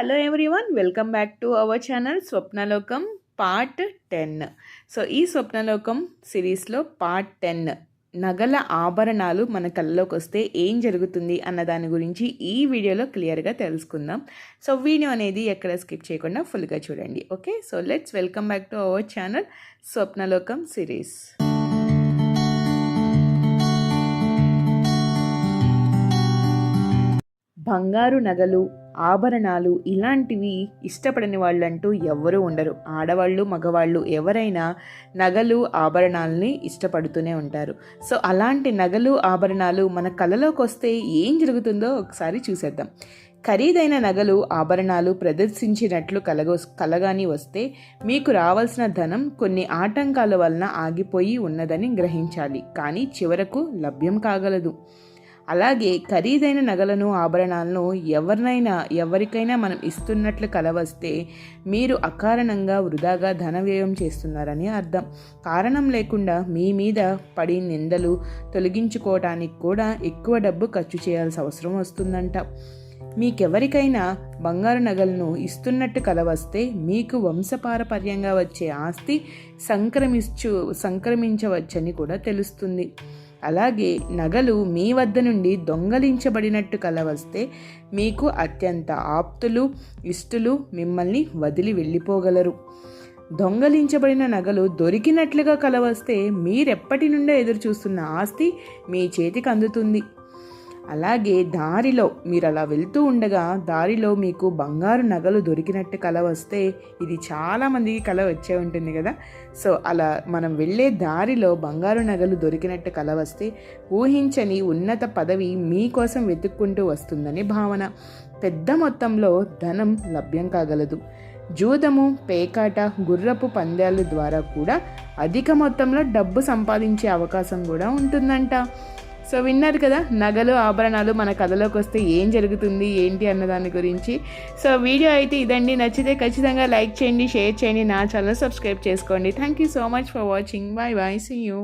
Hello everyone welcome back to our channel Swapnalokam part ten so ఈ స్వప్నలోకం సిరీస్లో part ten నగల ఆభరణాలు మన కళ్ళలోకి వస్తే ఏం జరుగుతుంది అన్న దాని గురించి ఈ వీడియోలో క్లియర్గా తెలుసుకుందాం. సో వీడియో అనేది ఎక్కడ స్కిప్ చేయకుండా ఫుల్గా చూడండి. Okay so let's welcome back to our channel Swapnalokam series బంగారు నగలు ఆభరణాలు ఇలాంటివి ఇష్టపడని వాళ్ళంటూ ఎవ్వరూ ఉండరు. ఆడవాళ్ళు మగవాళ్ళు ఎవరైనా నగలు ఆభరణాలని ఇష్టపడుతూనే ఉంటారు. సో అలాంటి నగలు ఆభరణాలు మన కళలోకి వస్తే ఏం జరుగుతుందో ఒకసారి చూసేద్దాం. ఖరీదైన నగలు ఆభరణాలు ప్రదర్శించినట్లు కలగో కలగాని వస్తే మీకు రావాల్సిన ధనం కొన్ని ఆటంకాల వలన ఆగిపోయి ఉన్నదని గ్రహించాలి. కానీ చివరకు లభ్యం కాగలదు. అలాగే ఖరీదైన నగలను ఆభరణాలను ఎవరినైనా ఎవరికైనా మనం ఇస్తున్నట్లు కలవస్తే మీరు అకారణంగా వృధాగా ధన వ్యయం చేస్తున్నారని అర్థం. కారణం లేకుండా మీ మీద పడి నిందలు తొలగించుకోవటానికి కూడా ఎక్కువ డబ్బు ఖర్చు చేయాల్సిన అవసరం వస్తుందంట. మీకెవరికైనా బంగారు నగలను ఇస్తున్నట్టు కలవస్తే మీకు వంశపారపర్యంగా వచ్చే ఆస్తి సంక్రమించు సంక్రమించవచ్చని కూడా తెలుస్తుంది. అలాగే నగలు మీ వద్ద నుండి దొంగలించబడినట్టు కలవస్తే మీకు అత్యంత ఆప్తులు ఇష్టులు మిమ్మల్ని వదిలి వెళ్ళిపోగలరు. దొంగలించబడిన నగలు దొరికినట్లుగా కలవస్తే మీరెప్పటి నుండో ఎదురు చూస్తున్న ఆస్తి మీ చేతికి అందుతుంది. అలాగే దారిలో మీరు అలా వెళ్తూ ఉండగా దారిలో మీకు బంగారు నగలు దొరికినట్టు కళ వస్తే ఇది చాలామందికి కళ వచ్చే ఉంటుంది కదా. సో అలా మనం వెళ్ళే దారిలో బంగారు నగలు దొరికినట్టు కళ వస్తే ఊహించని ఉన్నత పదవి మీకోసం వెతుక్కుంటూ వస్తుందని భావన. పెద్ద మొత్తంలో ధనం లభ్యం కాగలదు. జూదము పేకాట గుర్రపు పందాలు ద్వారా కూడా అధిక మొత్తంలో డబ్బు సంపాదించే అవకాశం కూడా ఉంటుందంట. సో విన్నారు కదా నగలు ఆభరణాలు మన కథలోకి వస్తే ఏం జరుగుతుంది ఏంటి అన్న దాని గురించి. సో వీడియో అయితే ఇదండి. నచ్చితే ఖచ్చితంగా లైక్ చేయండి షేర్ చేయండి నా ఛానల్ సబ్స్క్రైబ్ చేసుకోండి. Thank you so much for watching bye bye see you